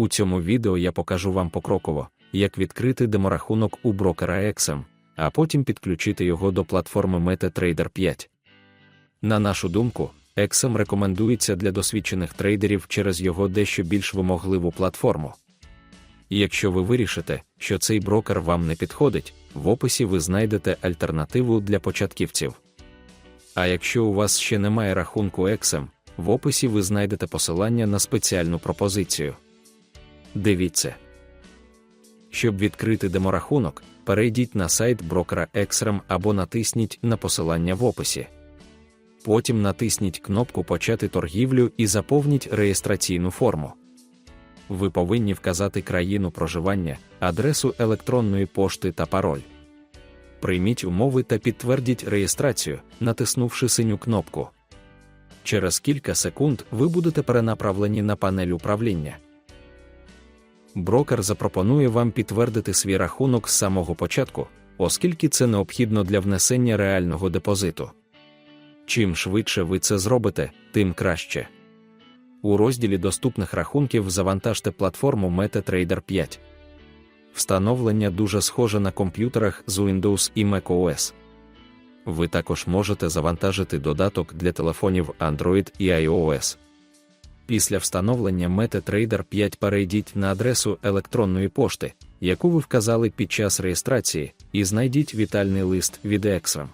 У цьому відео я покажу вам покроково, як відкрити деморахунок у брокера XM, а потім підключити його до платформи MetaTrader 5. На нашу думку, XM рекомендується для досвідчених трейдерів через його дещо більш вимогливу платформу. Якщо ви вирішите, що цей брокер вам не підходить, в описі ви знайдете альтернативу для початківців. А якщо у вас ще немає рахунку XM, в описі ви знайдете посилання на спеціальну пропозицію. Дивіться. Щоб відкрити деморахунок, перейдіть на сайт брокера XRM або натисніть на посилання в описі. Потім натисніть кнопку Почати торгівлю і заповніть реєстраційну форму. Ви повинні вказати країну проживання, адресу електронної пошти та пароль. Прийміть умови та підтвердіть реєстрацію, натиснувши синю кнопку. Через кілька секунд ви будете перенаправлені на панель управління. Брокер запропонує вам підтвердити свій рахунок з самого початку, оскільки це необхідно для внесення реального депозиту. Чим швидше ви це зробите, тим краще. У розділі доступних рахунків завантажте платформу MetaTrader 5. Встановлення дуже схоже на комп'ютерах з Windows і macOS. Ви також можете завантажити додаток для телефонів Android і iOS. Після встановлення MetaTrader 5 перейдіть на адресу електронної пошти, яку ви вказали під час реєстрації, і знайдіть вітальний лист від Exram.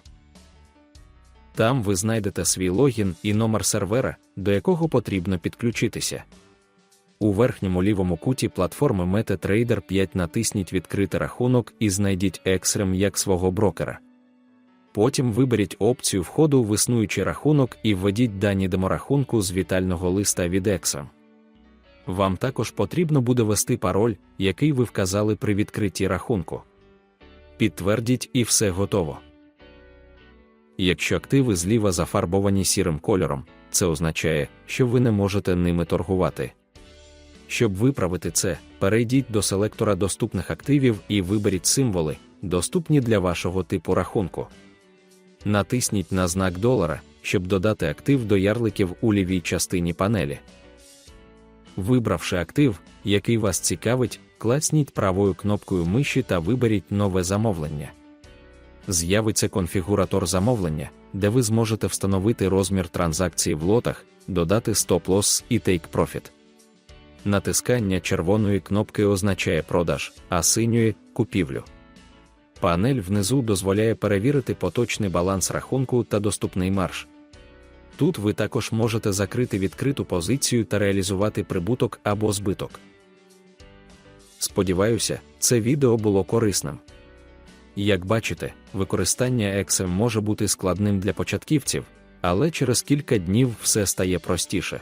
Там ви знайдете свій логін і номер сервера, до якого потрібно підключитися. У верхньому лівому куті платформи MetaTrader 5 натисніть Відкрити рахунок і знайдіть Exrem як свого брокера. Потім виберіть опцію входу в існуючий рахунок і введіть дані деморахунку з вітального листа від Exrem. Вам також потрібно буде ввести пароль, який ви вказали при відкритті рахунку. Підтвердіть і все готово. Якщо активи зліва зафарбовані сірим кольором, це означає, що ви не можете ними торгувати. Щоб виправити це, перейдіть до селектора доступних активів і виберіть символи, доступні для вашого типу рахунку. Натисніть на знак долара, щоб додати актив до ярликів у лівій частині панелі. Вибравши актив, який вас цікавить, клацніть правою кнопкою миші та виберіть нове замовлення. З'явиться конфігуратор замовлення, де ви зможете встановити розмір транзакції в лотах, додати стоп-лосс і take-profit. Натискання червоної кнопки означає продаж, а синьої купівлю. Панель внизу дозволяє перевірити поточний баланс рахунку та доступний марш. Тут ви також можете закрити відкриту позицію та реалізувати прибуток або збиток. Сподіваюся, це відео було корисним. Як бачите, використання XM може бути складним для початківців, але через кілька днів все стає простіше.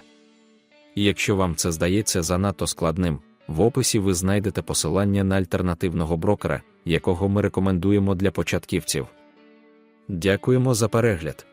Якщо вам це здається занадто складним, в описі ви знайдете посилання на альтернативного брокера, якого ми рекомендуємо для початківців. Дякуємо за перегляд!